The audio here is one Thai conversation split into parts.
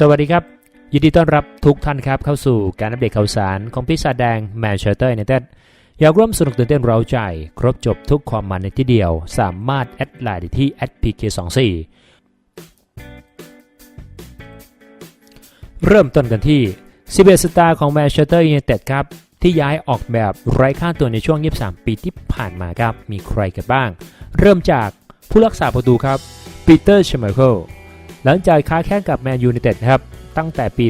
สวัสดีครับ ยินดีต้อนรับทุกท่านครับเข้าสู่การอัปเดตข่าวสารของพิซซ่าแดงแมนเชสเตอร์ยูไนเต็ดอยากร่วมสนุกตื่นเต้นเร้าใจ ครบจบทุกความมันในที่เดียว สามารถแอดไลน์ได้ที่ @pk24 เริ่มต้นกันที่11สตาร์ของแมนเชสเตอร์ยูไนเต็ดครับ ที่ย้ายออกแบบไร้ค่าตัวในช่วง 23 ปีที่ผ่านมาครับ มีใครกันบ้าง เริ่มจากผู้รักษาประตูครับปีเตอร์เชมเคิล หลังจากค้าแข่งกับแมนยูไนเต็ดนะครับตั้งแต่ปี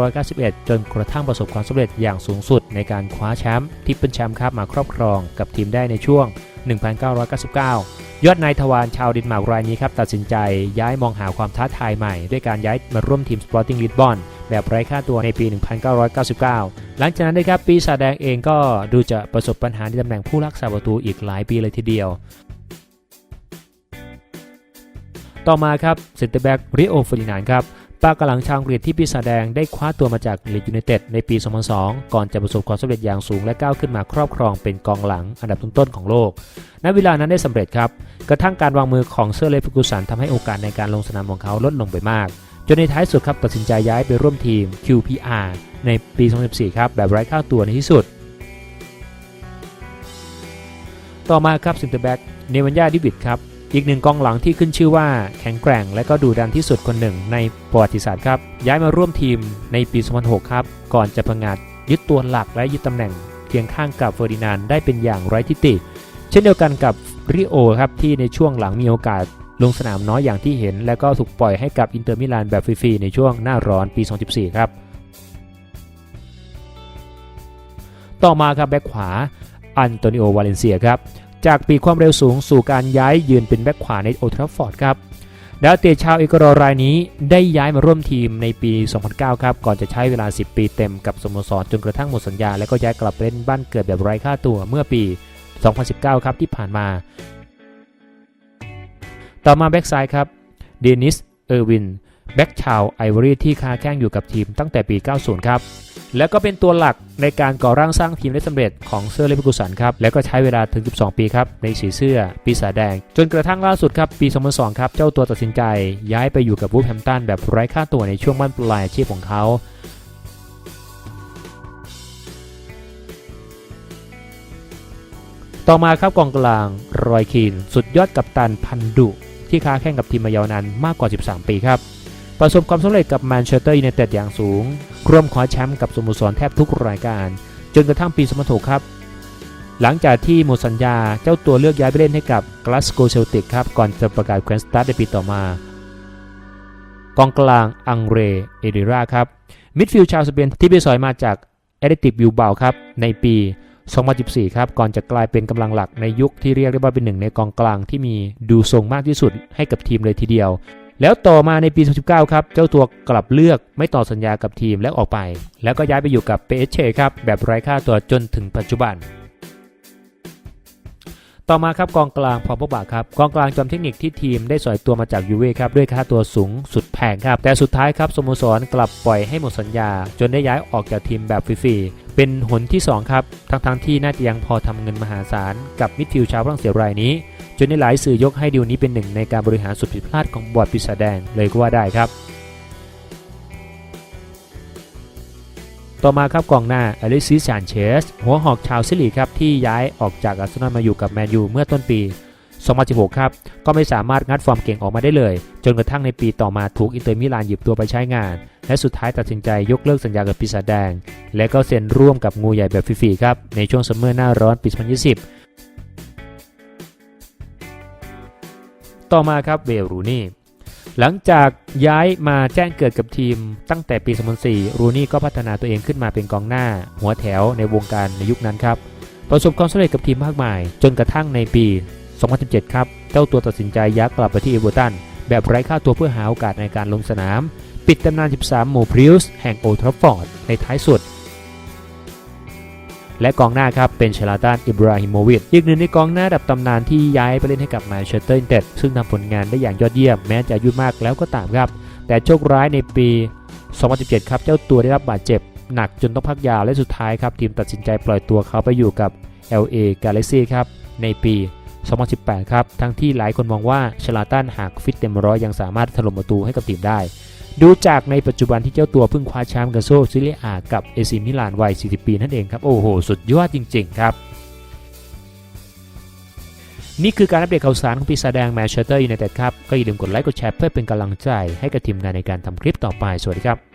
1991 จนกระทั่งประสบความสำเร็จอย่างสูงสุดในการคว้าแชมป์ที่เป็นแชมป์ครับมาครอบครองกับทีมได้ในช่วง 1999 ยอดนายทวารชาวเดินมาร์กรายนี้ครับตัดสินใจย้ายมองหาความท้าทายใหม่ ด้วยการย้ายมาร่วมทีม Sporting Lisbon แบบไร้ค่าตัวในปี 1999 หลังจากนั้นนะครับปีศาจแดงเองก็ดูจะประสบปัญหาในตำแหน่งผู้รักษาประตูอีกหลายปีเลยทีเดียว ต่อมาครับเซนเตอร์แบ็กริโอเฟรินานครับปากกำลังชาวอังกฤษที่ปีศาจแดงได้คว้าตัวมาจากลีดยูไนเต็ดในปี 2002 ก่อนจะประสบความสำเร็จอย่างสูงและก้าวขึ้นมาครอบครองเป็นกองหลังอันดับต้นๆของโลก ณ เวลานั้นได้สำเร็จครับ กระทั่งการวางมือของเซอร์เลฟกูสันทำให้โอกาสในการลงสนามของเขาลดลงไปมาก จนในท้ายสุดครับตัดสินใจย้ายไปร่วมทีม QPR ในปี 2014 ครับแบบไร้ค่าตัวในที่สุด ต่อมาครับซินเตอร์แบ็กเนวันยาดิวิดครับ อีกหนึ่งกองหลังที่ขึ้นชื่อว่าแข็งแกร่งและก็ดูดันที่สุดคนหนึ่งในประวัติศาสตร์ครับ ย้ายมาร่วมทีมในปี 2006 ครับ ก่อนจะพังงาดยึดตัวหลักและยึดตำแหน่งเคียงข้างกับเฟอร์ดินานได้เป็นอย่างไร้ทิฏฐิเช่นเดียวกันกับริโอครับที่ในช่วงหลังมีโอกาสลงสนามน้อยอย่างที่เห็น และก็ถูกปล่อยให้กับอินเตอร์มิลานแบบฟรีๆในช่วงหน้าร้อนปี 2014 ครับ ต่อมาครับแบ็คขวาอันโตนิโอวาเลนเซียครับ จากปีความเร็วสูงสู่การย้ายยืนเป็นแบ็คขวาในโอทราฟอร์ดครับดาวเตะชาวเอกวาดอร์รายนี้ได้ย้ายมาร่วมทีมในปี 2009 ครับ ก่อนจะใช้เวลา 10 ปีเต็มกับสโมสรจนกระทั่งหมดสัญญา และก็ย้ายกลับเล่นบ้านเกิดแบบไร้ค่าตัวเมื่อปี 2019 ครับที่ผ่านมา ต่อมาแบ็กซ้ายครับเดนิส เออร์วิน แบ็กชาวไอวอรีที่ค้าแข่งอยู่กับทีมตั้งแต่ปี 90 ครับ แล้วก็เป็นตัวหลักในการก่อร่างสร้างทีมได้สำเร็จของเซอร์เลฟกุสันครับ แล้วก็ใช้เวลาถึง 12 ปีครับ ในสีเสื้อ ปีศาจแดง จนกระทั่งล่าสุดครับ ปี 2002 ครับ เจ้าตัวตัดสินใจ ย้ายไปอยู่กับวูฟแฮมตันแบบไร้ค่าตัวในช่วงบ้านปลายอาชีพของเขาต่อมาครับกองกลางรอยคีน สุดยอดกัปตันพันดุ ที่ค้าแข่งกับทีมมายาวนานมากกว่า 13 ปีครับ ประสบความสำเร็จกับแมนเชสเตอร์ยูไนเต็ดอย่างสูงร่วมคว้าแชมป์กับสโมสรแทบทุกรายการ จนกระทั่งปี2006ครับ หลังจากที่หมดสัญญาเจ้าตัวเลือกย้ายไปเล่นให้กับกลาสโกเซลติกครับ ก่อนจะประกาศแควนสตาร์ในปีต่อมากองกลางอังเรเอเดราครับมิดฟิลด์ชาวสเปนที่ไปสอยมาจากเอเดติกบิวเบาครับในปี 2014 ครับ ก่อนจะกลายเป็นกำลังหลักในยุคที่เรียกได้ว่าเป็นหนึ่งในกองกลางที่มีดูทรงมากที่สุดให้กับทีมเลยทีเดียว แล้วต่อมาในปี 2019 ครับ เจ้าตัวกลับเลือกไม่ต่อสัญญากับทีมและออกไป แล้วก็ย้ายไปอยู่กับเปเชครับ แบบไร้ค่าตัวจนถึงปัจจุบัน ต่อมาครับกองกลางพอพบาครับกองกลางจอมเทคนิคที่ทีมได้สอยตัวมาจากยูเว่ครับด้วยค่าตัวสูงสุดแพงครับ แต่สุดท้ายครับสโมสรกลับปล่อยให้หมดสัญญา จนได้ย้ายออกจากทีมแบบฟรีๆ เป็นหนที่ 2 ครับ ทั้งๆที่น่าจะยังพอทำเงินมหาศาลกับมิดฟิลด์ชาวฝรั่งเศสรายนี้ จนในหลายสื่อยกให้ดีลนี้เป็นหนึ่งในการบริหารสุดผิดพลาดของบอร์ดปีศาจแดงเลยก็ว่าได้ครับ ต่อมาครับกองหน้าอลิซิสซานเชสหัวหอกชาวซิลีครับที่ย้ายออกจากอาร์เซนอลมาอยู่กับแมนยูเมื่อต้นปี 2016 ครับ ก็ไม่สามารถงัดฟอร์มเก่งออกมาได้เลย จนกระทั่งในปีต่อมาถูกอินเตอร์มิลานหยิบตัวไปใช้งาน และสุดท้ายตัดสินใจยกเลิกสัญญากับปีศาจแดง และก็เซ็นร่วมกับงูใหญ่แบบฟรีๆครับ ในช่วงซัมเมอร์หน้าร้อนปี 2020 ต่อมาครับเวลรูนี่หลังจากย้ายมาแจ้งเกิดกับทีมตั้งแต่ปี 2004 รูนี่ก็พัฒนาตัวเองขึ้นมาเป็นกองหน้า หัวแถวในวงการในยุคนั้นครับ ประสบความสำเร็จกับทีมมากมาย จนกระทั่งในปี 2017 ครับ เจ้าตัวตัดสินใจย้ายกลับไปที่เอเวอร์ตัน แบบไร้ค่าตัวเพื่อหาโอกาสในการลงสนาม ปิดตำนาน 13 หมู่พริวส์แห่งโอทรัฟฟอร์ดในท้ายสุด และกองหน้าครับ เป็นเชลาตันอิบราฮิโมวิชอีกหนึ่งในกองหน้าดับตำนานที่ย้ายไปเล่นให้กับแมนเชสเตอร์ยูไนเต็ดซึ่งทำผลงานได้อย่างยอดเยี่ยมแม้จะอายุมากแล้วก็ตามครับ แต่โชคร้ายในปี 2017 ครับเจ้าตัวได้รับบาดเจ็บหนักจนต้องพักยาวและสุดท้ายครับทีมตัดสินใจปล่อยตัวเขาไปอยู่กับ LA Galaxy ครับในปี 2018 ครับ ทั้งที่หลายคนมองว่าชลาตันหากฟิตเต็มร้อยยังสามารถถล่มประตูให้กับทีมได้ ดูจากในปัจจุบันที่เจ้าตัวเพิ่งคว้าแชมป์กับโซซิเลียอากับเอซิมิลานวัย 40 ปีนั่นเองครับ โอ้โห สุดยอดจริง ๆ ครับ นี่คือการอัปเดตข่าวสารของปีศาจแดงแมนเชสเตอร์ยูไนเต็ดครับ ก็อย่าลืมกดไลค์กดแชร์เพื่อเป็นกำลังใจให้กับทีมงานในการทำคลิปต่อไป สวัสดีครับ